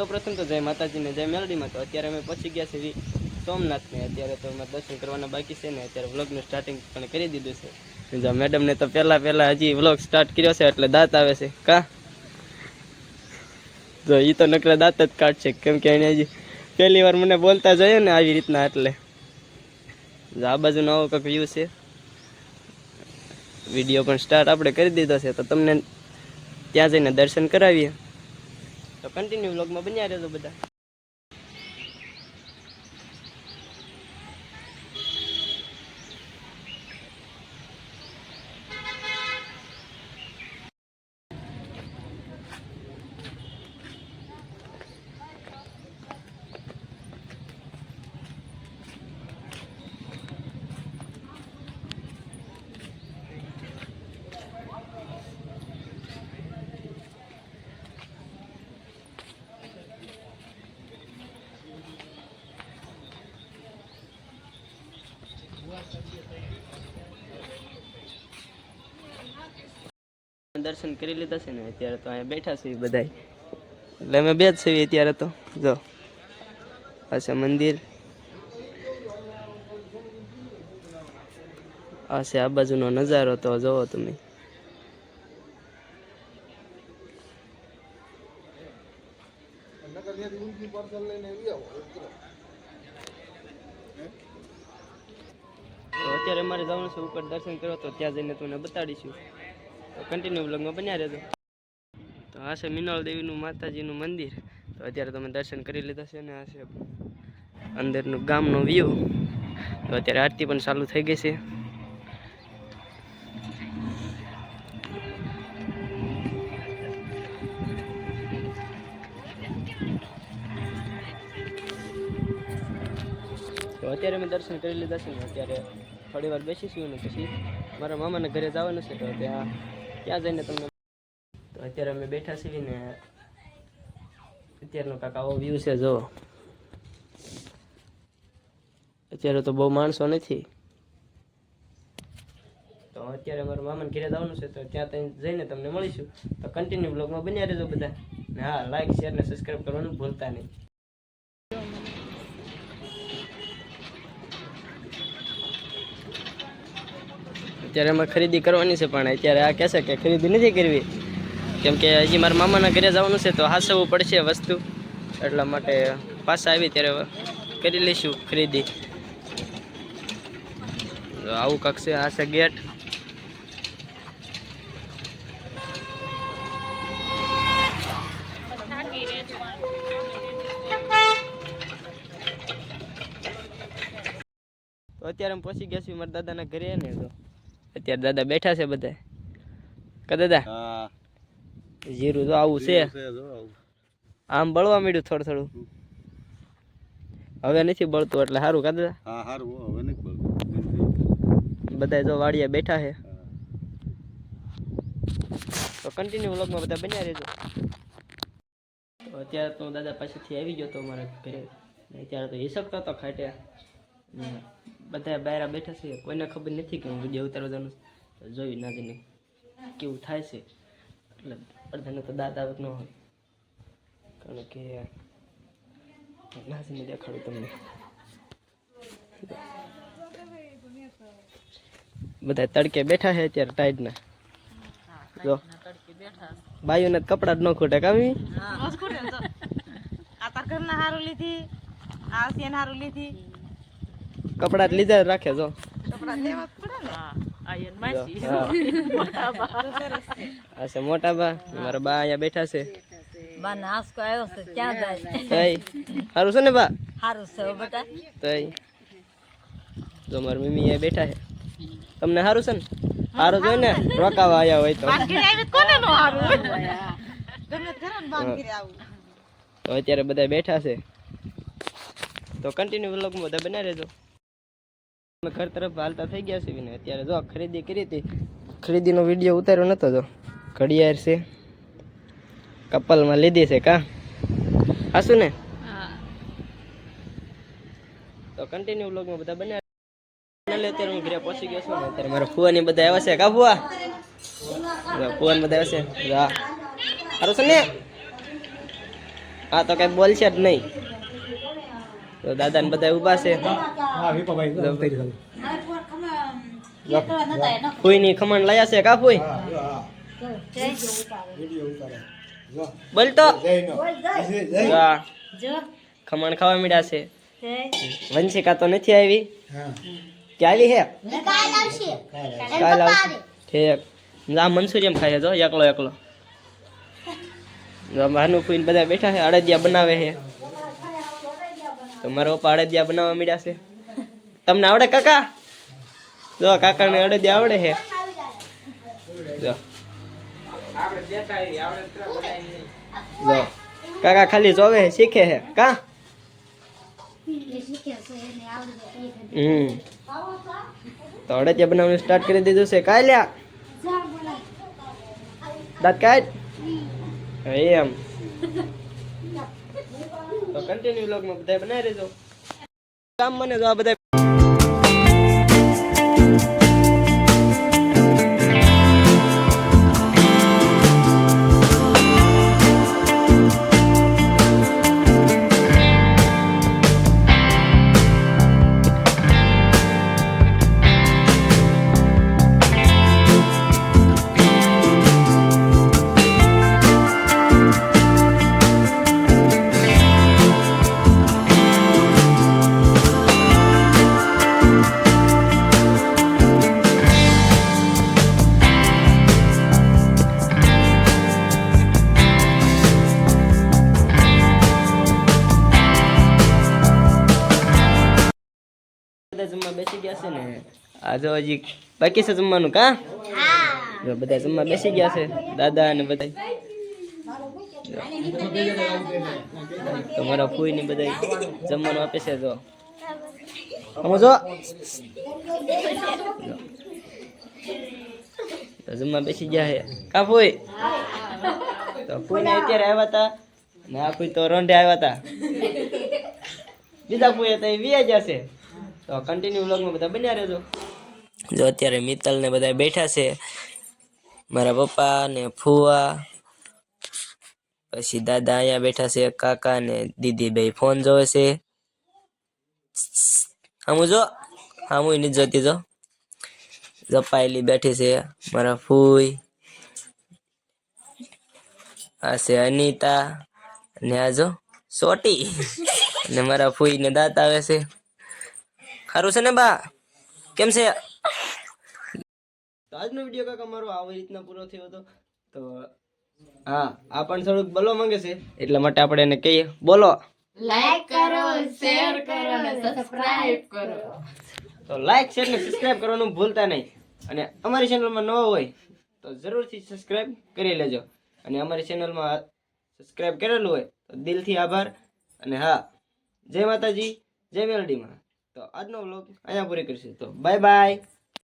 સૌપ્રથમ તો જય માતાજીને જય મેલડીમાં. તો અત્યારે અમે પહોંચી ગયા છીએ સોમનાથને. અત્યારે તો અમે દર્શન કરવાના બાકી છે ને અત્યારે વ્લોગનું સ્ટાર્ટિંગ પણ કરી દીધું છે. જો મેડમને તો પહેલાં પહેલાં હજી વ્લોગ સ્ટાર્ટ કર્યો છે એટલે દાંત આવે છે. કા? જો એ તો નકરા દાંત જ કાઢશે. કેમ કે એને હજી પહેલી વાર મને બોલતા જોયો ને આવી રીતના એટલે. આ બાજુ નવો કંઈક વ્યૂ છે. વીડિયો પણ સ્ટાર્ટ આપણે કરી દીધો છે. તો તમને ત્યાં જઈને દર્શન કરાવીએ. તો કન્ટિન્યુ વ્લોગમાં બન્યા રહેજો બધા. દર્શન કરી લીધા છે ને અત્યારે તો અહીંયા બેઠા છીએ બધા એટલે અમે બે જ છીએ અત્યારે તો. જો આ મંદિર. આ આ બાજુનો નજારો તો જોવો તમે. તો અત્યારે અમારે જવાનું છે ઉપર દર્શન કરવા, તો ત્યાં જઈને તમને બતાડીશું. તો કન્ટિન્યુ બ્લોગમાં બન્યા રહેજો. તો આ છે મિનોલ દેવીનું માતાજીનું મંદિર. તો અત્યારે તમે દર્શન કરી લીધા છે અને આ છે અંદરનું ગામનો વ્યૂ તો અત્યારે આરતી પણ ચાલુ થઈ ગઈ છે. તો અત્યારે મેં દર્શન કરી લીધા છે ને અત્યારે થોડી વાર બેસીશું ને પછી મારા મામાના ઘરે જવાનું છે તો ત્યાં ત્યાં જઈને તમને તો અત્યારે અમે બેઠા છીએ ને અત્યારનો કાકા આવો વ્યૂ છે જો અત્યારે તો બહુ માણસો નથી. તો અત્યારે મારા મામાને ઘરે જવાનું છે તો ત્યાં ત્યાં જઈને તમને મળીશું. તો કન્ટિન્યુ બ્લોગમાં બન્યા રહેજો બધા. ને હા લાઈક શેર ને સબસ્ક્રાઈબ કરવાનું ભૂલતા નહીં. અત્યારે અમે ખરીદી કરવાની છે, પણ અત્યારે આ કહેશે કે ખરીદી નથી કરવી. કેમ કે હજી મારા મામાના ઘરે જવાનું છે, તો હાસવવું પડશે વસ્તુ. એટલા માટે પાછા આવી ત્યારે કરી લઈશું ખરીદી. આવું કાંક છે, આ છે ગેટ. અત્યારે હું પહોંચી ગયા છીએ મારા દાદાના ઘરે ને તો અત્યારે દાદા બેઠા છે બધા. કા દાદા? જીરું તો આવું છે. આમ બળવા માંડ્યું થોડું થોડું. હવે નથી બળતું એટલે સારું કા દાદા? હો, હવે નથી બોલતું. બધા જો વાડિયા બેઠા છે. તો કન્ટિન્યુ વ્લોગમાં બધા બન્યા રહેજો. તો અત્યારે તો દાદા પાસેથી આવી ગયો તો મારા ઘરે. અત્યારે તો હિસકતો હતો ખાટે. ને બધા બહાર બેઠા છે. કોઈને ખબર નથી કે હું વીડિયો ઉતારવા જવાનું છું. તો જોઈ કેવું થાય છે. એટલે અડધાને તો દાંત આવક ન હોય. કારણ કે નાસીને દેખાડું તમને. બધા તડકે બેઠા છે અત્યારે ટાઈટના જો. બાયુને કપડા જ ન ખૂટે કામી આ તાર ઘરના હારું લીધી આ સિયન હારું લીધી. કપડા જ લીધા રાખે જો. કપડા લેવા જ પડે ને. જો, હા. આ છે મોટા બા મારા બા અહીંયા બેઠા છે. બા નાસ્કો આવ્યો છે ક્યાં જાય? સારું છે ને બા? હારું છે બેટા. તઈ. જો મારી મમ્મી અહીંયા બેઠા છે. તમને સારું છે ને? સારું જોઈ ને? રોકાવા આવ્યા હોય તો. કોને નો હારું? ગમે ઘરે બાંધગીરી આવું. તો અત્યારે બધા બેઠા છે. તો કન્ટિન્યુ વ્લોગમાં બધા બના રહેજો. અમે ઘર તરફ હાલતા થઈ ગયા છે ને અત્યારે જો ખરીદી કરી હતી. ખરીદીનો વીડિયો ઉતાર્યો નતો જો. ઘડિયાળ છે. કપલમાં લીધી છે કા? હાસું ને? તો કન્ટિન્યુ વ્લોગમાં બધા બન્યા અત્યારે હું ઘરે પહોંચી ગયો છું ને અત્યારે મારા ફુવાની બધા આવ્યા છે. કા ફુવા? ફુવાન બધા આવ્યા છે. હા સારું છે ને? આ તો કઈ બોલશે જ નહીં. તો દાદા ને બધા ઊભા છે કોઈ ની ખમણ લાયા છે કા ફૂઈ બોલ તો ખમણ ખાવા મળ્યા છે. વંશિકા તો નથી આવી? કે આવી હે? કાલ આવશે. ઠીક. આ એમ ખાય છે જો એકલો એકલો. જો ભાનુ ફૂઈને બધા બેઠા છે અડદિયા બનાવે છે. તો મારા પપ્પા અડદિયા બનાવવા મળ્યા છે. તમને આવડે કાકા? જો કાકાને અડદિયા આવડે છે. જો. જો. કાકા ખાલી જોવે છે શીખે છે. કા? હમ. તો અડદિયા બનાવવાનું સ્ટાર્ટ કરી દીધું છે. કાલ્યા દાંત કાઢ. એમ. તો કન્ટિન્યુ વ્લોગમાં બધા બનાવી રહેજો કામ મને જો આ બધા બધા જમવા બેસી ગયા છે ને? આ હજી બાકી છે જમવાનું કા? જો બધા જમવા બેસી ગયા છે, દાદા અને બધા તો મારા ફૂઈ ને બધા જમવાનું આપે છે જો. સમજો જમવા બેસી ગયા છે. કા ફૂઈ? તો ફૂઈ ને અત્યારે આવ્યા હતા ને આ ફૂઈ તો રોંઢે આવ્યા હતા બીજા ફૂઈ હતા એ વિયા જશે તો કન્ટિન્યુ વ્લોગમાં બધા બન્યા રહેજો. જો અત્યારે મિત્તલ ને બધા બેઠા છે. મારા પપ્પા ને ફુવા, પછી દાદા અહીંયા બેઠા છે, કાકા ને દીદી ભાઈ ફોન જોવે છે. હમુ જો, હમુ એની જોતી જો. જપાયેલી બેઠી છે, મારા ફૂઈ. આ છે અનિતા ને આ જો સોટી. ને મારા ફૂઈ ને દાંત આવે છે. સારું છે ને બા? કેમ છે? આજનો વીડિયો કાકા મારો આવી રીતના પૂરો થયો હતો. તો હા આ પણ થોડુંક બોલવા માંગે છે એટલા માટે આપણે એને કહીએ. બોલો. લાઈક કરો શેર કરો અને સબસ્ક્રાઇબ કરો. તો લાઈક શેર ને સબસ્ક્રાઇબ કરવાનું ભૂલતા નહીં. અને અમારી ચેનલમાં નવો હોય તો જરૂરથી સબસ્ક્રાઇબ કરી લેજો. અને અમારી ચેનલમાં સબસ્ક્રાઇબ કરેલું હોય તો દિલથી આભાર. અને હા જય માતાજી જય મેલડીમાં. તો આજનો બ્લોગ અહીંયા પૂરી કરીશું. તો બાય બાય